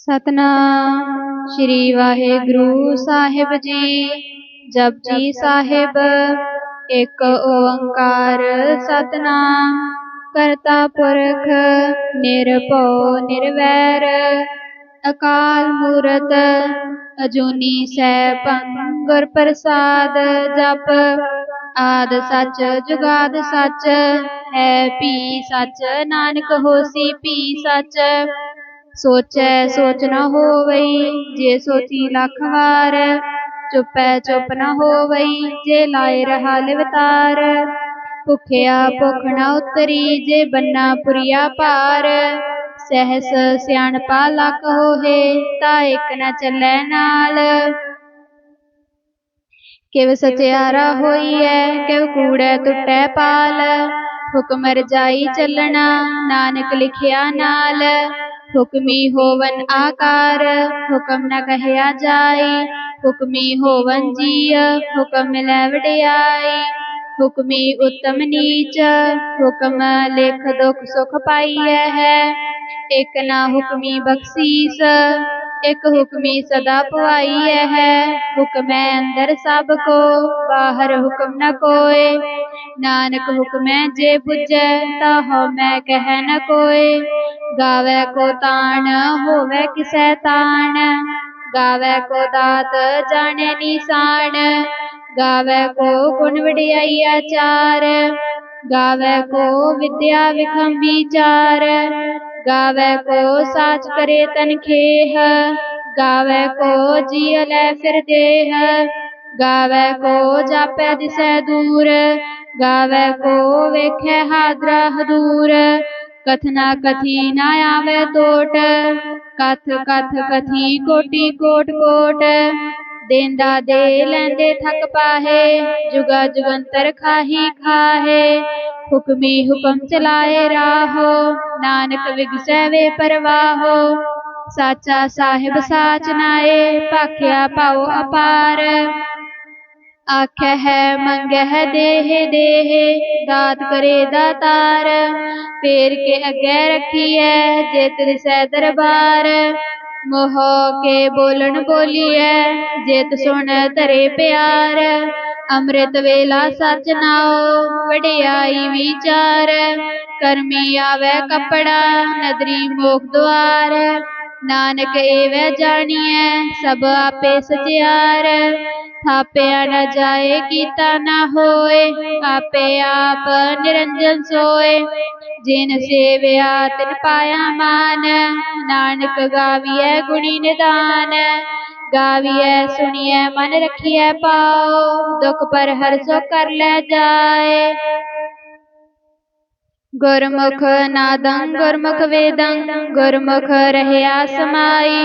ਸਤਨਾਮ ਸ੍ਰੀ ਵਾਹਿਗੁਰੂ ਸਾਹਿਬ ਜੀ ਜਪਜੀ ਸਾਹਿਬ ਇੱਕ ਓੰਕਾਰ ਸਤਨਾਮ ਕਰਤਾ ਪੁਰਖ ਨਿਰਭਉ ਨਿਰਵੈਰ ਅਕਾਲ ਮੂਰਤ ਅਜੂਨੀ ਸੈਭੰ ਗੁਰ ਪ੍ਰਸਾਦ ਜਪ ਆਦ ਸੱਚ ਜੁਗਾਦ ਸੱਚ ਹੈ ਭੀ ਸੱਚ ਨਾਨਕ ਹੋਸੀ ਭੀ ਸੱਚ ਸੋਚੈ ਸੋਚ ਨ ਹੋਵਈ ਜੇ ਸੋਚੀ ਲੱਖ ਵਾਰ ਚੁੱਪੈ ਚੁੱਪ ਨ ਹੋਵਈ ਜੇ ਲਾਏ ਰਹਾ ਲਿਵਤਾਰ ਭੁਖਿਆ ਭੁਖ ਨ ਉਤਰੀ ਜੇ ਬੰਨਾ ਪੁਰੀਆ ਭਾਰ ਸਹਿਸ ਸਿਆਣਪਾ ਲਖ ਹੋਏ ਤਾ ਇਕ ਨ ਚੱਲੈ ਨਾਲ ਕਿਵ ਸਚਿਆਰਾ ਹੋਈਐ ਕਿਵ ਕੂੜੈ ਟੁੱਟੈ ਪਾਲ ਹੁਕਮ ਰਜਾਈ ਚੱਲਣਾ ਨਾਨਕ ਲਿਖਿਆ ਨਾਲ हुक्मी होवन आकार, हुक्म न कहया जाए। हुक्मी होवन जी हुक्म मिलै वडियाई हुक्मी उत्तम नीच, हुक्म लिख दुख सुख पाई है। एक ना हुक्मी बख्शीस एक हुक्मी सदा पवाई है। हुक्म अंदर सबको, बाहर हुक्म न कोय नानक हुक्म जे बुझे, ताहो मैं कह न कोय गावे को तान होवे किसे तान गावे को दात, जाने निशान गावे को गुण वडियाई आचार। गावे को विद्या विखम विचार गावे को साच करे तन है गावे को जिय लै फिर देह, गावे को जापे दिसै दूर, गावे को वेखे हादरा हदूर कथना कथी ना आवे तोट, कथ कथ कथी कोटि कोट कोट। देंदा दे लेंदे थक पाहे, जुगा जुगंतर खाही खाहे। हुक्मी हुक्म चलाए राहो, नानक विगसै वे परवाहो। साचा साहिब साच नाए, पाख्या पाओ अपार। आख है मंग है देह देह, दात करे दातार। फेर के अगे रखी है जे तेरे सै दरबार। मोह के बोलन बोलिए, जेत सुन तरे प्यार। अमृत वेला सच नाओ, वडियाई विचार। करमी आवै कपड़ा, नदरी मोख द्वार। नानक एवै जानिए, सब आपे सच्यार आपे न जाए गीता न होए, आपे आप निरंजन सोए। जिन सेवया तिन पाया मान, नानक गाविए गुणी निदान। गाविए, सुनिए, मन रखिए पाओ, दुख पर हर सो कर ले जाए। गुरमुख नादं, गुरमुख वेदं, गुरमुख रहे आसमाई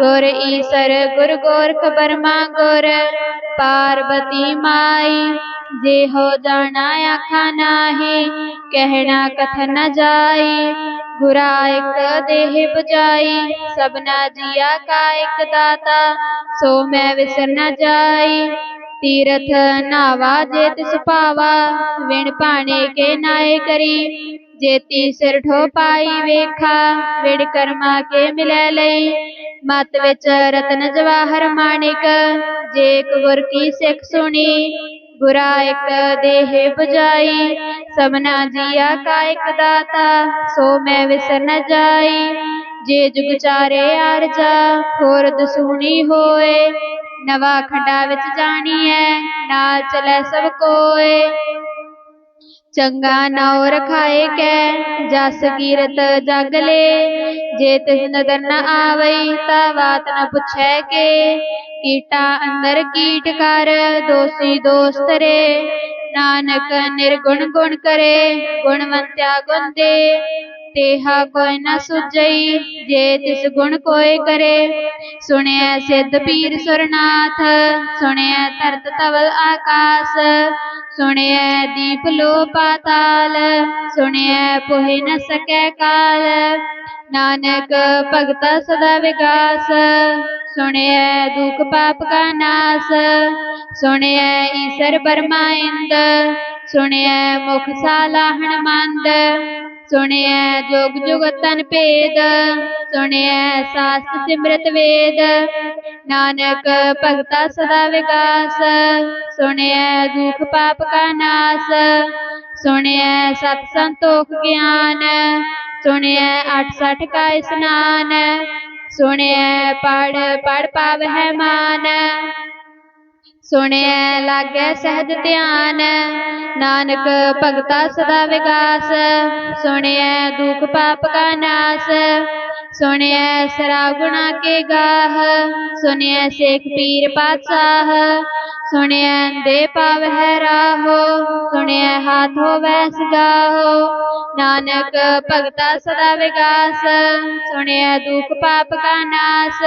गुर ईश्वर गुर गोरख बर्मा गुर पार्वती माई। जे हो जाना आखा नाही, कहना कथ न जाई। गुरा एक देह बुझाई, सबना जिया का एक दाता, सो मैं विसर न जाई। तीर्थ नावा जेत सुपावा विण पाने के नाय करी। जेती सिरठो पाई वेखा, विण कर्मा के मिले लई। मत विच रतन जवाहर माणिक, जे कुर की सिख सुनी। गुरा एक देह बुजाई सबना जिया का एक दाता, सो मैं विसर न जाई। जे जुग चारे आर जा होर दसूनी होए। ਨਵਾ ਖੰਡਾ ਵਿੱਚ ਜਾਣੀਐ ਨਾਲ ਚਲੈ ਸਭ ਕੋਏ ਚੰਗਾ ਨਾਉ ਰਖਾਏ ਕੈ ਜਸ ਕੀਰਤ ਜਗ ਲੇ ਜੇ ਤਿਸ ਨਦਰ ਨ ਆਵਈ ਤਾ ਬਾਤ ਨ ਪੁੱਛੈ ਕੇ ਕੀਟਾ ਅੰਦਰ ਕੀਟ ਕਰ ਦੋਸੀ ਦੋਸਤ ਰੇ ਨਾਨਕ ਨਿਰਗੁਣ ਗੁਣ ਕਰੇ ਗੁਣਵੰਤਿਆ ਗੁਣ ਦੇ तेहा कोई न सुजई, जे तिस गुण कोय करे। सुने सिद्ध पीर सुरनाथ सुने धरत तवल आकाश। सुने दीप लो पाताल सुने पोहे न सके काल। नानक भगत सदा विकास सुने दुख पाप का नास सुने ईश्वर परमा इंद सुने मुख साला हनुमान सुणिय जोग तन भेद सुणिय शास्त्र सिमरत वेद। नानक भगता सदा विकास सुणिय दुख पाप का नाश सुनिया सत संतोख ज्ञान सुणिय अठ सठ का स्नान। सुणिय पढ़ पढ़ पाव है मान। ਸੁਣਿਐ ਲਾਗੈ ਸਹਿਜ ਧਿਆਨ ਨਾਨਕ ਭਗਤਾ ਸਦਾ ਵਿਗਾਸ ਸੁਣਿਐ ਦੁਖ ਪਾਪ ਕਾ ਨਾਸ सुनय सरा गुणा के गाह, सुनय शेख पीर पातशाह, सुनय दे पाव है राहो, सुनिय हाथो वैस गाहो। नानक भगता सदा विगास सुनय दुख पाप का नास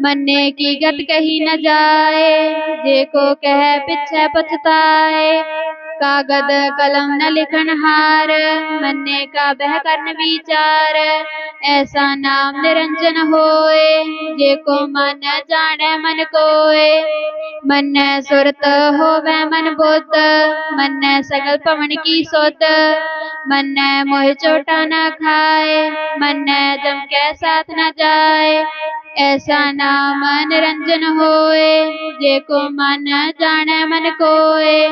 मन्ने की गत कही न जाए, जे को कह पिछे पछताए। कागद कलम न लिखन हार, मन्ने का बह करन विचार। ऐसा नाम निरंजन होए, जे को मन जाने मन कोए। मन सुरत हो होवे मन बोत मन सगल पवन की सोत। मन मोह चोटा न खाए मन जम के साथ न जाए। ऐसा नाम निरंजन होए, जे को मन जाने मन कोए।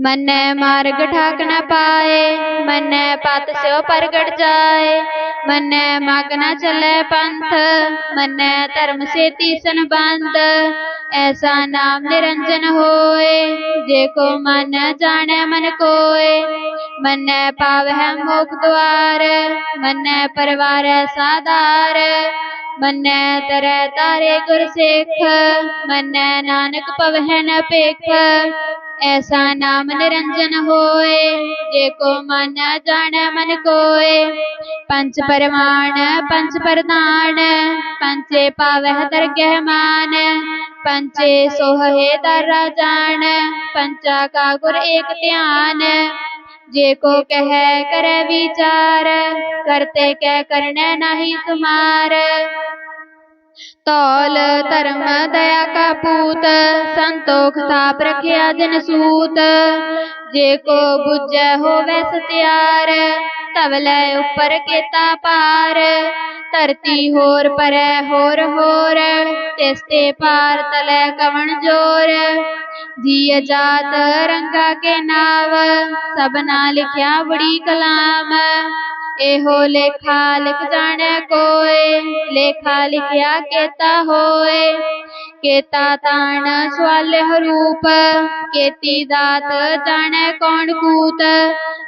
मन मार्ग ठाक न पाए, मन पात से प्रगट जाए। मन माग न चले पंथ, मन धर्म से तीसन बंद ऐसा नाम निरंजन होए जेको मन जाने मन कोए। मन पाव है मोख द्वार, मन परिवार साधार मन तरह तारे गुरसेख मन नानक पवहन पेख। ऐसा नाम निरंजन होए, जेको मन जान मन कोए। पंच परमाण, पंच प्रधान पंचे पावह दर गहमान, पंचे सोहे दर जान, पंचा का गुर एक ध्यान। जे को कह, कर विचार, करते कह करने नहीं तुम्हार तौल धर्म दया का पूत, संतोख सा प्रख्या जन सूत। जे को बुझ वै सत्यार तवले ऊपर केता पार धरती होर पर होर होर, तेस्ते पार तले कवन ज़ोर। जी जात रंगा के नाव सब ना लिखिया बड़ी कलाम। एहो लेखा लिख जाने कोय लेखा लिखिया केता होए। केता तान स्वाल रूप, केती दात जाने कौन कूत।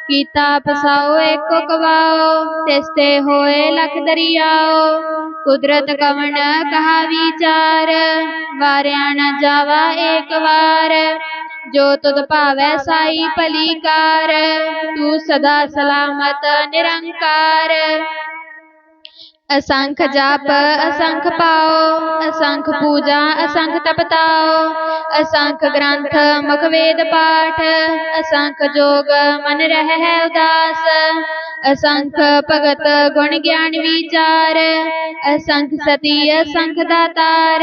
किता पसाओ एक कवाओ, तेस्ते होए लख दरियाओ। कुदरत कवन कहा विचार वारिया न जावा एक बार जो तुद पावै साई पलीकार तू सदा सलामत, निरंकार। असंख जाप, असंख पाओ, असंख पूजा, असंख तपताओ। असंख ग्रंथ, मुख वेद पाठ, असंख जोग, मन रह है उदास। असंख भगत गुण ज्ञान विचार, असंख सती, असंख दातार,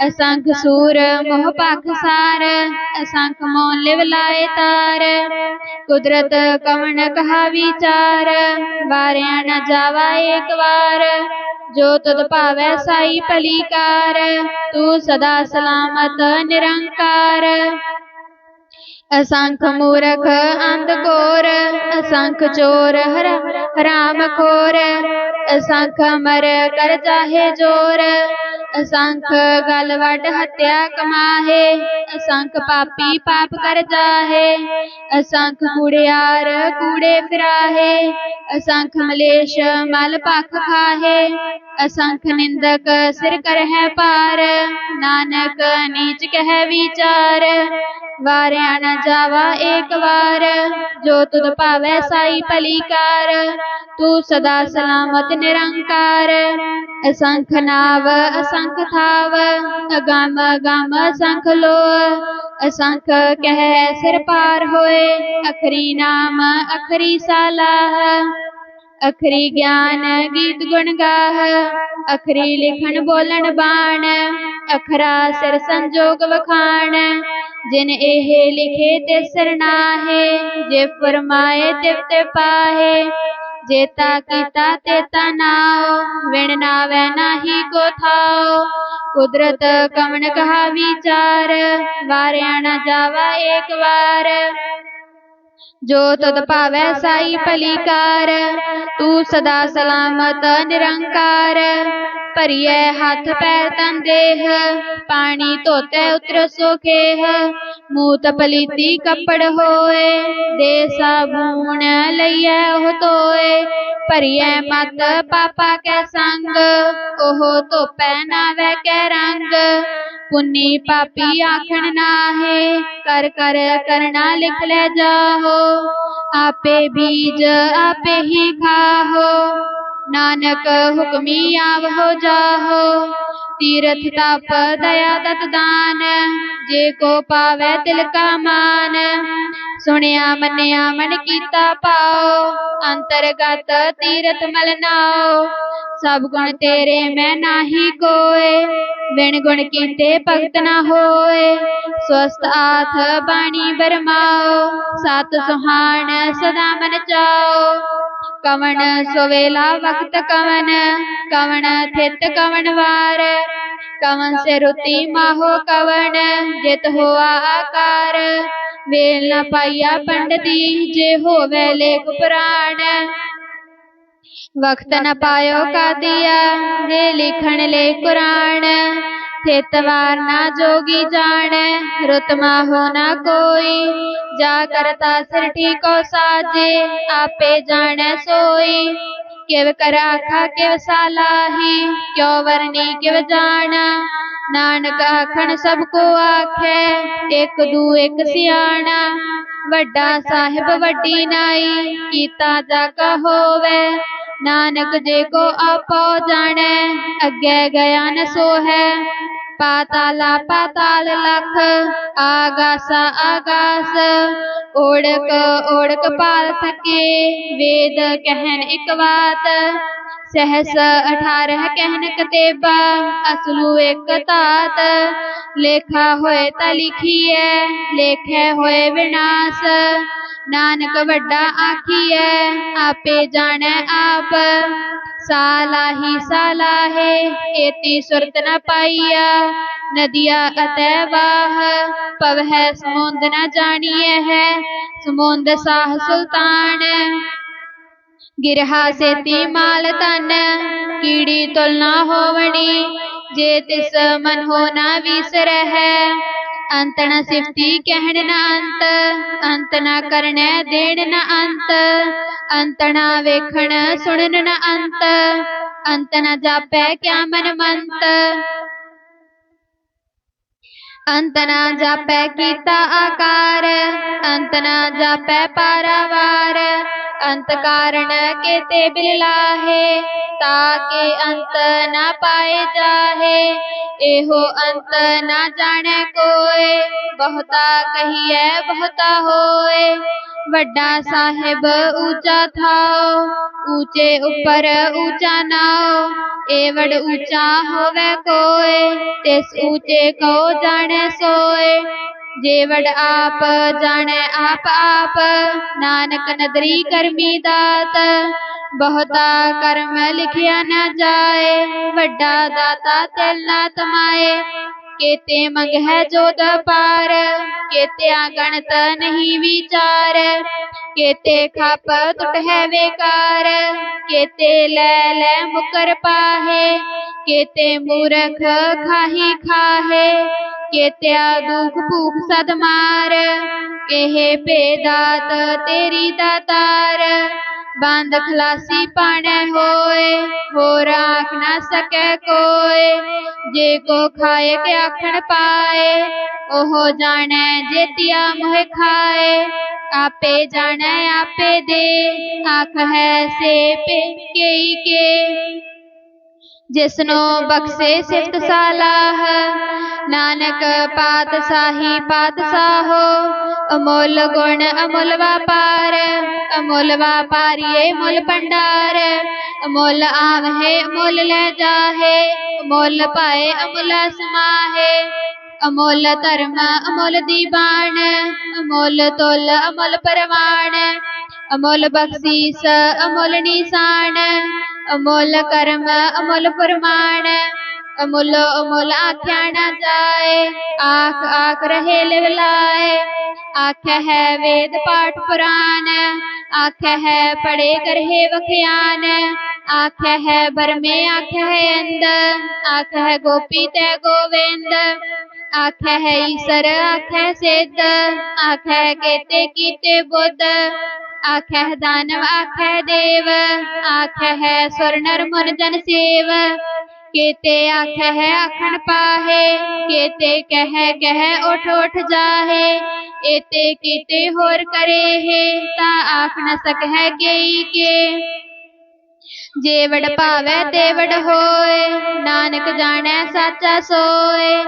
असंख सूर मोह पाखसार असंख मोल लाए तार। कुदरत कवन कहा विचार वारिया न जावा एक बार। जो तुद पावै साई पलीकार तू सदा सलामत निरंकार। असंख मूरख अंधकोर असंख चोर हरा हराम खोर असंख मर कर चाहे ज़ोर। असंख गलवट हत्या कमाहे, असंख पापी पाप कर जाहे, असंख कूड़ियार कूड़े फिराहे, असंख मलेश मल पाख खाहे, असंख निंदक सिर कर है पार, नानक नीच कह विचार वार आना जावा एक बार जो तुद पावे साई पलीकार, तू सदा सलामत निरंकार, असंख नाव असंख असंख थाव अगम अगम असंख लो असंख कह सिर पार होए अखरी नाम अखरी सलाह अखरी ज्ञान गीत गुण गाह अखरी लिखन बोलन बाण अखरा सिर संजोग वखाण जिन एह लिखे ते सिर नाहे जे फरमाए तिव ते पाहे जेता किता तेता नाव वेण नाव्या नाही कोथाव कुदरत कमण कहा विचार वाऱ्याणा जावा एक वार। ਕਵਣ ਕਹਾ ਵਿਚਾਰ ਵਾਰਿਆ ਨਾ ਜਾਵਾ ਏਕ ਵਾਰ ਜੋ ਤਦ ਭਾਵੈ ਸਾਈ ਭਲੀ ਕਾਰ ਤੂੰ ਸਦਾ ਸਲਾਮਤ ਨਿਰੰਕਾਰ ਭਰੀਐ ਹੱਥ ਪੈਰ ਤਨ ਦੇਹ ਪਾਣੀ ਧੋਤੈ ਉਤਰ ਸੋਖੇਹ ਮੂਤ ਪਲੀਤੀ ਕੱਪੜ ਹੋਏ ਦੇ ਸਾਬੂਣ ਲਈਐ ਉਹ ਧੋਏ ਭਰੀਐ ਮਤ ਪਾਪਾ ਕੈ ਸੰਗ ਉਹ ਧੋਪੈ ਨਾਵੈ ਕੈ ਰੰਗ पुण्य पापी आखण ना है कर कर, करना लिख ले जाहो। आपे बीज, आपे ही खाओ नानक हुक्मी आव हो जाहो। तीर्थ तप दया तत दान, जे को पावे तिल का मान। सुनिया मनिया मन कीता पाओ, अंतर्गत तीर्थ मल नाओ। सब गुण तेरे मैं नाही कोय बिन गुण कीते भगत न होए। स्वस्थ आथ बाणी बरमाओ, सत सुहान सदा मन चाओ। कवन सोवेला वक्त कवन कवन थित कवन वार। कवन से रुति माहो कवन जित हो आकार। वेल न पाइया पंडती, जे हो वेले पुराण। वक्त न पायो का दिया जे लिखण ले कुरान थेतवार ना जोगी जान रुत माहो ना कोई। जा करता सिरठी को साजे, आपे जाने सोई। ਆਖਾ ਕਿਵ ਸਾਲਾਹੀ ਕਿਉ ਵਰਨੀ ਕਿਵ ਜਾਣਾ ਨਾਨਕ ਆਖਣ ਸਭ ਕੋ ਆਖੈ ਇੱਕ ਦੂ ਇੱਕ ਸਿਆਣਾ ਵੱਡਾ ਸਾਹਿਬ ਵੱਡੀ ਨਾਈ ਕੀਤਾ ਜਾ ਕਾ ਹੋਵੇ ਨਾਨਕ ਜੇ ਕੋ ਆਪੋ ਜਾਣੈ ਅੱਗੇ ਗਿਆ ਨ ਸੋਹੈ ਪਾਤਾਲਾ पाताल पाताल लख आगास आगास ओढ़क ओढ़क पाल थके वेद कहन एक बात सहस अठारह कहन कतेबा असलू एकतात लेखा होए ता लेखे होए विनाश। नानक वड्डा आखिए आपे जाने आप। साला ही साला है, एती सुरत न पाइया। नदिया अतवाह पव है समुंद न जानिए है। समुंद साह सुल्तान। गिरहा से ती माल तन, कीड़ी तुलना होवणी, जे तिस मन होना विसर है अंत न सिफती कहन न अंत अंत न करण देन न अंत। अंत न वेखण सुनन न अंत अंत न जापै क्या मन मंत। अंत न जापै कीता आकार, अंत न जापै पारावार। अंत कारण के ते बिलाहे ताके अंत न पाए जाहे। एहो अंत न जाने कोए, बहुता कहिए बहुता होए। वड्डा साहेब ऊँचा थाओ, ऊँचे ऊपर ऊँचा नाओ ए वड़ ऊँचा होवे कोए, तेस ऊँचे को जाने सोए। जेवड़ आप जाने आप आप, नानक नदरी करमी दात, बहुता कर्म लिखिया न जाए, वड्डा दाता तिल ना तमाए केते मंग है जो दपार, केते आंगण त नहीं विचार, केते खाप तुट है बेकार, केते ले ले मुकर पाहे, केते मूर्ख खाही खाहे, केते दुख भूख सदमार केहे पे दात तेरी दातार बंद खलासी पाने होए हो राख ना सके कोए। जे को खाए के आखण पाए ओहो जाने जेतिया मुह खाए। आपे जाने आपे दे आख है से पे के, के। जिसनो बख्शे सिफत सलाह नानक पातशाही पातशाहो, अमोल गुण अमोल व्यापार। अमोल व्यापारिये मोल भंडार। अमोल आम है अमोल ले जाहे। अमोल पाए अमोल समाहे। अमोल धर्म अमोल दीवान। अमोल तोल अमोल परवान। अमोल बख्शीस, अमोल निशान, अमोल कर्म, अमोल प्रमाण अमोल अमोल आख्या न जाए आख आख रहे लाए आख है वेद पाठ पुराण आख है पढ़े करहे वख्यान आख है भरमे आख है अंद आख है गोपी ते गोविंद आख है ईश्वर आख है सिद्ध आख है केते कीते बुद्ध। आख दानव आख देव आखह सुर नर मुर्जन सेव। केते आखह आखन पाहे, केते कह कह उठ उठ जाहे। एते केते होर करे हे ता आख न सक है के। के। जेवड़ पावे तेवड़ होए, नानक जाने साचा सोए।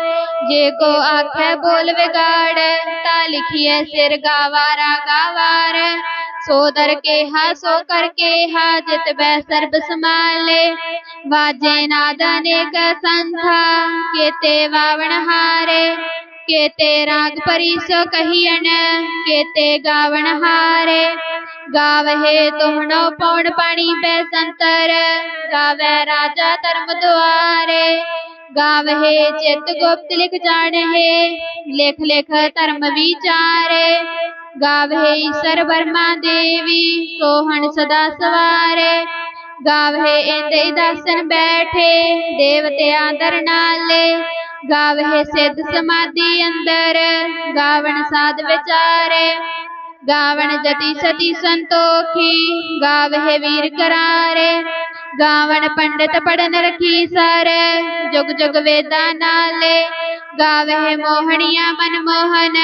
जे को आख बोल बिगाड़ ता लिखिए सिर गावारा गावार सोदर के हा सो करके हा, जित बै सर्व समाले वाजे नादने का संथा के ते वावन हारे। के ते राग परिसो कहियन के ते गावन हारे। गावहे तुमनो पौन पानी बे संतर, गावे राजा धर्म द्वारे गावहे चित गुप्त लिख जाने हे, लेख लेख धर्म विचारे। गावे ईश्वर वर्मा देवी, सोहन सदा सवारे। गावे इंदे दासन बैठे, देवते आदर नाले। गावहे सिद्ध समाधि अंदर, गावन साध विचारे। गावन जति सती संतोखी गावे वीर करारे। गावन पंडित पढ़न रखी सर, जुग जुग वेदा नाले। ગાવહે મોહણિયા મનમોહન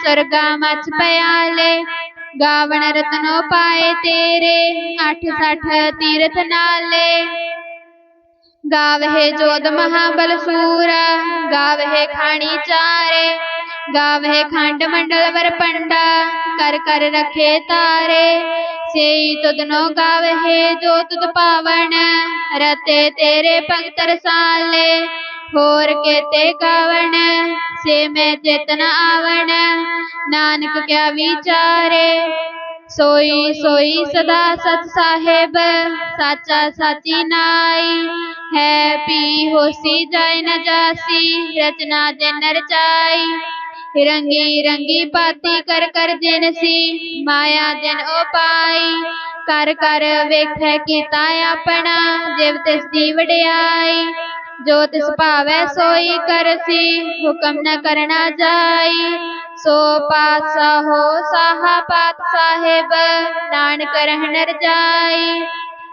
સ્વર્ગામાં જ પયાલે ગાવણ રત્નો પાએ તેરે આઠ સાઠ તીર્થ નાલે ગાવહે જોદ મહાબલ સૂરા ગાવહે ખાણી ચારે गावे खंड मंडल वर पंडा कर कर रखे तारे से तुदनो गावे जो तुद पावन रते तेरे पंक्तर साले ਹੋਰ ਕੇਤੇ ਗਾਵਣ ਸੇ ਮੈਂ ਚੇਤਨ ਆਵਣ ਨਾਨਕ ਕਿਆ ਵਿਚਾਰੇ ਸੋਈ ਸੋਈ ਸਦਾ ਸਤ ਸਾਹਿਬ ਸਾਚਾ ਸਾਚੀ ਨਾਈ ਹੈ ਪੀ ਹੋਸੀ ਜਾਇ ਨ ਜਾਸੀ ਰਚਨਾ ਜਨ ਰਚਾਈ ਰੰਗੀ ਰੰਗੀ ਪਾਤੀ ਕਰ ਕਰ ਜਿਨਸੀ ਮਾਇਆ ਜਨ ਉਪਾਈ ਕਰ ਕਰ ਵੇਖੈ ਕੀਤਾ ਆਪਣਾ जो तिस पावै सोई करसी, हुक्म न करना जाई। सो पातशाह हो साहा पात साहेब नानक रहन जाई।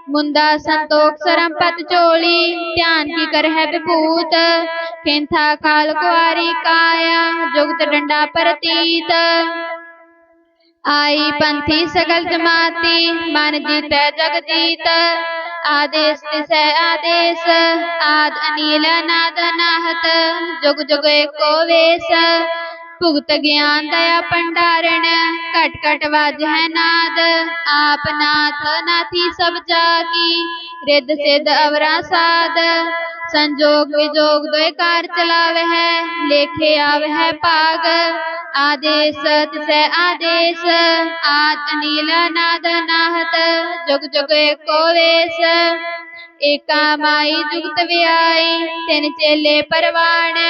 मुंदा संतोख सरम पत चोली, ध्यान की कर है विभूत। किंथा काल कुआरी काया, जुगत डंडा प्रतीत। आई पंथी सगल जमाती, मन जीत जग जीत आदेश तिसै आदेश आद अनिल नाद नाहत जुग जुग एको वेश। भुगत ज्ञान दया भंडारण घट घट वज है नाद आप नाथ नाथी सब जागी रिद सिद्ध अवरा साध संजोग विजोग दो कार चलावे है लेखे आवे है पाग आदेश तिसे आदेश आद अनिला नाद नाहत जुग जुग एको वेश एका माई जुगत व्याई तिन चेले परवाण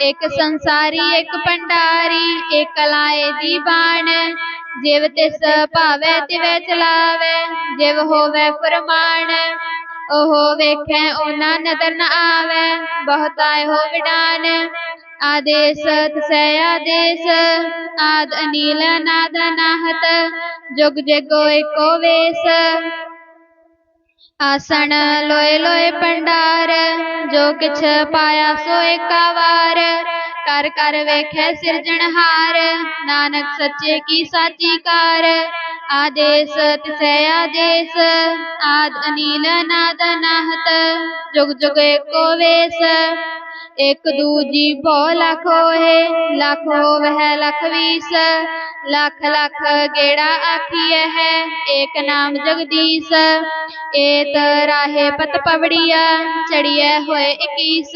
ਇਕ ਸੰਸਾਰੀ, ਇਕ ਭੰਡਾਰੀ, ਇਕ ਲਾਏ ਦੀ ਬਾਣ ਜਿਵ ਤਿਸ ਭਾਵੈ, ਤਿਵੈ ਚਲਾਵੈ, ਜਿਵ ਹੋਵੈ ਫਰਮਾਨ। ਉਹ ਵੇਖੈ ਉਹਨਾਂ ਨਦਰ ਨ ਆਵੈ, ਬਹੁਤਾ ਹੋ ਵਿਡਾਨ। ਆਦੇਸ, ਤਸੈ ਆਦੇਸ, ਆਦ ਅਨੀਲ ਨਾਦ ਨਾਹਤ ਜੁਗ ਜਗੋ ਏਕੋ ਵੇਸ। आसन लोए लोए पंडार, जो किछ पाया सो एकावार कर कर वेखे सिरजनहार नानक सच्चे की साची कार। आदेश तिसे आदेश, आद अनिल नाद नाहत। जुग जुग एको वेश, एक दूजी भोला खोहे। लख हो वह लख लख लख गेड़ा आखी है, एक नाम जगदीश। एत राहे पत पवड़िया, चढ़िए हुए इक्कीस।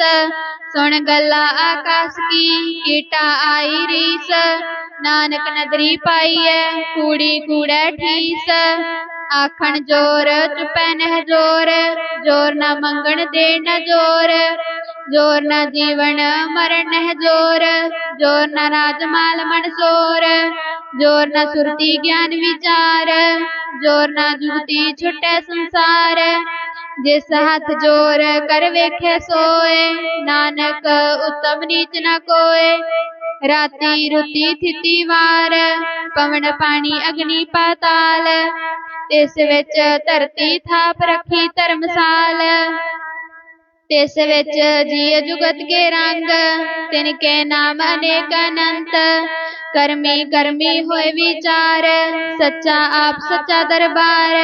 सुन गला आकाश की, कीटा आई रीस। नानक नदरी पाई है कूड़ी कूड़े ठीस। आखन ज़ोर चुपै नह ज़ोर ज़ोर न मंगन दे न ज़ोर। ज़ोर न जीवन मरण है ज़ोर ज़ोर न राजमाल मन सोर ज़ोर न सुरती ज्ञान विचार, ज़ोर न जुगती छुटे संसार। जिस हाथ ज़ोर कर वेखे सोए, नानक उत्तम नीच न कोए। राती रुती थी वार, पवन पानी अग्नि पाताल। इस विच धरती थाप रखी धर्मसाल ਤਿਸ ਵਿੱਚ ਜੀਅ ਜੁਗਤ ਕੇ ਰੰਗ ਤਿਨ ਕੇ ਨਾਮ ਅਨੇਕ ਅਨੰਤ ਕਰਮੀ ਕਰਮੀ ਹੋਏ ਵਿਚਾਰ ਸੱਚਾ ਆਪ ਸੱਚਾ ਦਰਬਾਰ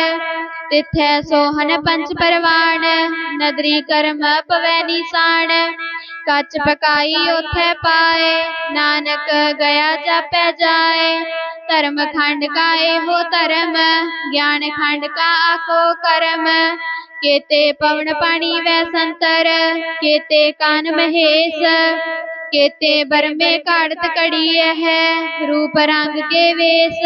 तिथै सोहन पंच परवान नदरी कर्म पवे निशान कच पकाई उथे पाए, नानक गया जाप जाए। धर्म खंड का एहो धर्म, ज्ञान खंड का आखो कर्म। केते पवन पानी वै संतर, केते कान महेश। केते बरमे काड़त कड़ी है, रूप रंग के वेश।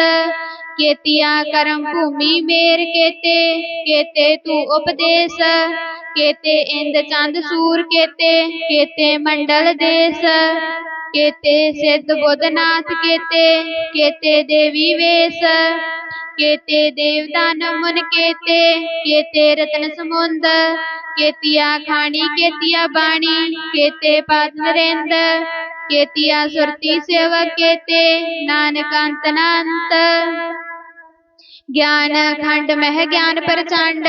केतिया करम भूमि मेर केते केते तू उपदेश। केते इंद चंद सूर केते केते मंडल देश। केते सिद्ध बुद्धनाथ केते केते देवी वेश, केते देवदान मुन केते केते रतन समुंद, केतिया खानी केतिया बाणी, केते पाद नरेंद, केतिया सुरती सेवक केते, नानकांत नांत। ज्ञान खंड मह ज्ञान प्रचंड,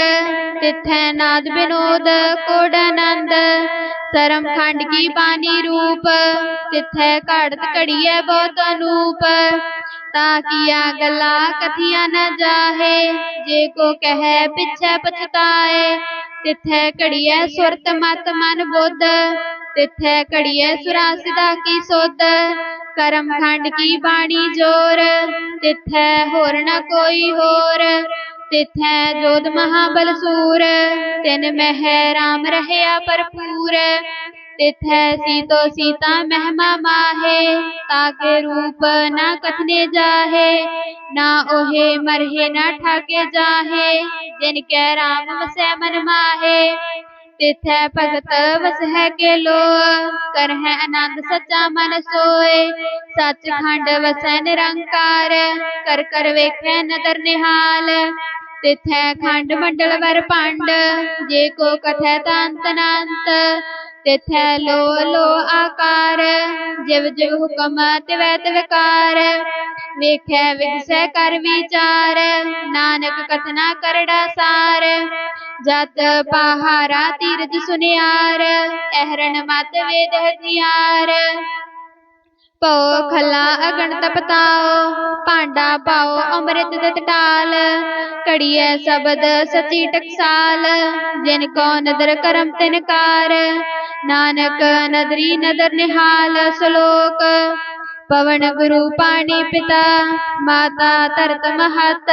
तिथै नाद विनोद, कोड आनंद। सरम खंड की पानी रूप, तिथै काड़त कड़िए बहुत अनूप। ताकिया गला कथिया न जाहे, जे को कह पिछे पछताए। तिथै घड़िए सुरत मत मन बुद्ध स्थित है कड़िय सुरासिदा की सोत। करम खंड की बाणी ज़ोर। तिथ होर न कोई होर। तिथ जोध महाबल सूर। तिन मह राम रह भरपूर। तिथ सीतो सीता महमा माहे। ताके रूप ना कथने जाहे। ना ओहे मरहे ना ठाके जाहे। जिनके राम से मन माहे। तिथ है भगत वस है के लो कर है आनंद सच्चा मन सोए। सच खंड वसै निरंकार। कर कर वेख नदर निहाल। तिथ है खंड मंडल वर पांड। जे को कथै तांत तिथ लो लो आकार, जिव जिव हुकम तिव तिवकार वेख विदस कर विचार, नानक कथना करड़ा सार। जत पहारा तीरथ सुनियार एहरन मत वेद हथियार। ਪਉ ਖਲਾ ਅਗਣ ਤਪਤਾਓ ਭਾਂਡਾ ਪਾਓ ਅੰਮ੍ਰਿਤ ਦਤ ਟਾਲ ਘੜੀਐ ਸ਼ਬਦ ਸਚੀ ਟਕਸਾਲ ਜਿਨ ਕੋ ਨਦਰ ਕਰਮ ਤਿਨਕਾਰ ਨਾਨਕ ਨਦਰੀ ਨਦਰ ਨਿਹਾਲ ਸ਼ਲੋਕ ਪਵਨ ਗੁਰੂ ਪਾਣੀ ਪਿਤਾ ਮਾਤਾ ਧਰਤ ਮਹਤ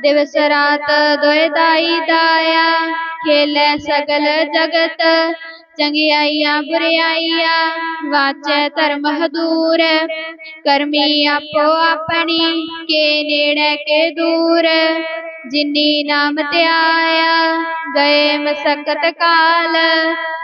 ਦਿਵਸ ਰਾਤ ਦੋਇ ਦਾਈ ਦਾਇਆ ਖੇਲੇ ਸਗਲ ਜਗਤ ਚੰਗਿਆਈਆਂ ਬੁਰਿਆਈਆਂ ਵਾਚੈ ਧਰਮ ਹਦੂਰ ਕਰਮੀ ਆਪੋ ਆਪਣੀ ਕੇ ਨੇੜੇ ਕੇ ਦੂਰ ਜਿਨੀ ਨਾਮ ਧਿਆਇਆ ਗਏ ਮਸਕਤ ਕਾਲ